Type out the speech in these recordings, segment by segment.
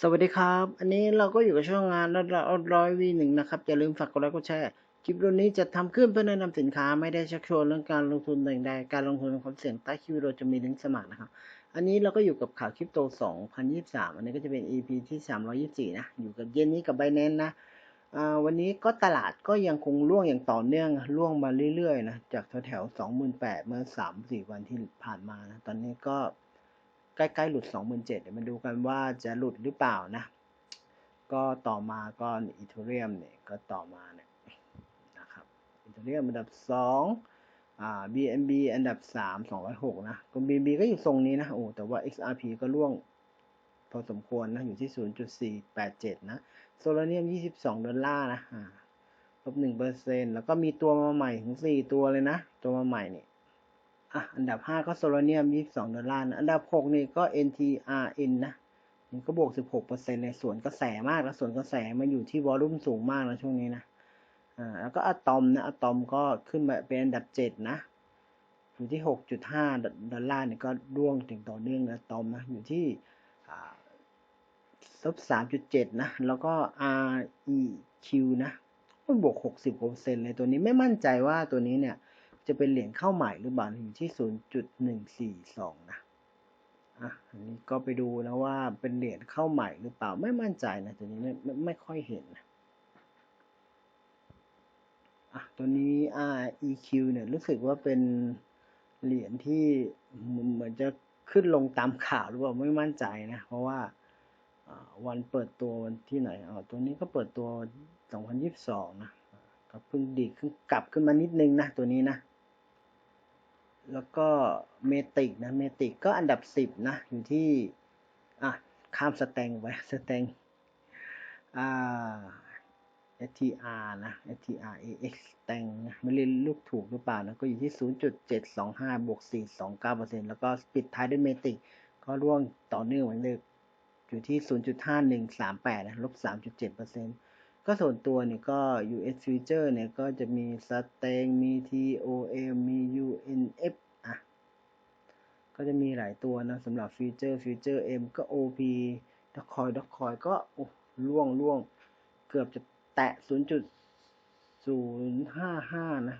สวัสดีครับ อันนี้เราก็อยู่กับช่องงานร้อยร้อยวีหนึ่งนะครับ อย่าลืมฝากกดไลค์กดแชร์ คลิปวิดีโอนี้จะทำขึ้นเพื่อแนะนำสินค้าไม่ได้ชักชวนเรื่องการลงทุนใดๆการลงทุนเป็นความเสี่ยงใต้คลิปวิดีโอจะมีลิงก์สมัครนะครับ อันนี้เราก็อยู่กับข่าวคริปโต 2023 อันนี้ก็จะเป็น EP ที่ 324 นะ อยู่กับเย็นนี้กับไบแนนนะวันนี้ก็ตลาดก็ยังคงร่วงอย่างต่อเนื่องร่วงมาเรื่อยๆนะ จากแถวๆ28,000เมื่อ 3-4 วันที่ผ่านมานะ ตอนนี้ก็ ใกล้ๆหลุด 27,000 เดี๋ยวมาดูกันว่าจะหลุดหรือเปล่านะ ก็ต่อมาก็อีเทเรียมเนี่ยก็ต่อมาเนี่ยนะครับอีเทเรียมอันดับสองอ่า BNB อันดับสามสองร้อยหกนะก็ BNB ก็อยู่ทรงนี้นะโอ้แต่ว่า XRP ก็ร่วงพอสมควรนะ อยู่ที่ศูนย์จุดสี่แปดเจ็ดนะโซลาเนียมยี่สิบสองดอลลาร์นะลบหนึ่งเปอร์เซ็นแล้วก็มีตัวมาใหม่ถึงสี่ตัวเลยนะ ตัวมาใหม่เนี่ย อะอันดับห้าก็โซลาเนียมยี่สิบสองดอลลาร์นะ อันดับหกนี่ก็ NTRN นะมันก็บวก 16%ในส่วนกระแสมากแล้วส่วนกระแสมันอยู่ที่วอลุ่มสูงมากนะช่วงนี้นะอ่าแล้วก็อะตอมนะอะตอมก็ขึ้นมาเป็นอันดับ 7 นะอยู่ที่ 6.5 ดอลลาร์เนี่ยก็ร่วงถึงต่อเนื่องนะอะตอมนะอยู่ที่อ่าลบ3.7 นะ แล้วก็ REQ นะมันบวก 60%เลยตัวนี้ไม่มั่นใจว่าตัวนี้เนี่ย จะเป็นเหรียญเข้าใหม่หรือเปล่าอยู่ที่ 0.142 นะอะอันนี้ก็ไปดูนะว่าเป็นเหรียญเข้าใหม่หรือเปล่าไม่มั่นใจนะตัวนี้ไม่ไม่ไม่ค่อยเห็นนะอะตัวนี้ REQ เนี่ยรู้สึกว่าเป็นเหรียญที่เหมือนจะขึ้นลงตามข่าวหรือเปล่าไม่มั่นใจนะ เพราะว่าวันเปิดตัววันที่ไหนอ๋อตัวนี้ก็เปิดตัว 2022 นะก็เพิ่งดีขึ้นกลับขึ้นมานิดนึงนะตัวนี้นะ แล้วก็เมติกนะเมติกก็อันดับสิบนะ อยู่ที่ อะ ข้ามสแตงไปสแตงอ่า STR นะ STR AX แตงนะไม่เรียนลูกถูกหรือเปล่านะ ก็อยู่ที่ 0.725 บวก 429%แล้วก็ปิดท้ายด้วยเมติกก็ร่วงต่อเนื่องเหมือนเดิมอยู่ที่ 0.5138 นะ ลบ 3.7%ก็ส่วนตัวเนี่ยก็ US Future เนี่ยก็จะมีสเตงมี TOM มี UNF อะ ก็จะมีหลายตัวนะสำหรับฟิวเจอร์ฟิวเจอร์ M ก็ OP ดอกคอยดอกคอยก็ล่วงล่วงเกือบจะแตะ 0.055 นะ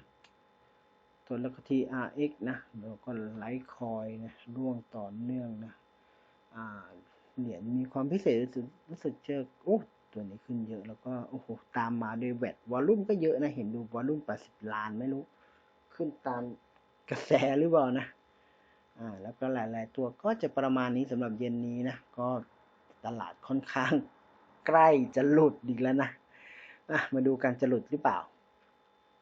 ส่วนแล้วก็ TRX นะแล้วก็ไลท์คอยนะร่วงต่อเนื่องนะอ่าเหรียญมีความพิเศษรู้สึกรู้สึกเจอโอ้ตัวนี้ขึ้นเยอะแล้วก็โอ้โหตามมาด้วยแวดวอลลุ่มก็เยอะนะ เห็นดูวอลลุ่ม 80 ล้านไม่รู้ ขึ้นตามกระแสหรือเปล่านะ อ่าแล้วก็หลาย ๆ ตัวก็จะประมาณนี้สำหรับเย็นนี้นะ ก็ตลาดค่อนข้างใกล้จะหลุดอีกแล้วนะอะมาดูกันจะหลุดหรือเปล่า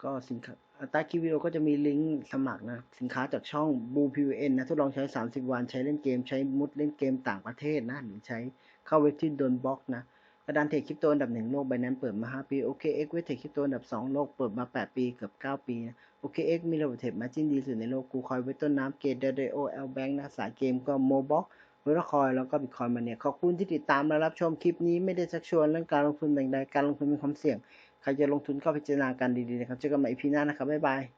ก็สินค้าใต้คลิปวิดีโอก็จะมีลิงก์สมัครนะ สินค้าจากช่อง b ู o PVN นะ ทดลองใช้ 30 วัน ใช้เล่นเกม ใช้มุดเล่นเกมต่างประเทศนะ หรือใช้เข้าเว็บที่โดนบล็อกนะ กระดานเทรดคริปโตอันดับหนึ่งโลกใบนั้นเปิดมา 5 ปี OKX เว็บเทรดคริปโตอันดับ 2 โลก เปิดมา 8 ปีเกือบ 9 ปีนะ OKX มีระบบเทรดมาจิ้นดีสุดในโลก กูคอยเว็บต้นน้ำเกตเดโอเอลแบงค์นะสายเกมก็โมบ็อกเวลคอยแล้วก็บิตคอยมาเนี่ย ขอบคุณที่ติดตามและรับชมคลิปนี้ไม่ได้ชักชวนเรื่องการลงทุนใดๆการลงทุนมีความเสี่ยง ใครจะลงทุนก็พิจารณากันดีๆนะครับเจอกันใหม่อีพีหน้านะครับบ๊ายบาย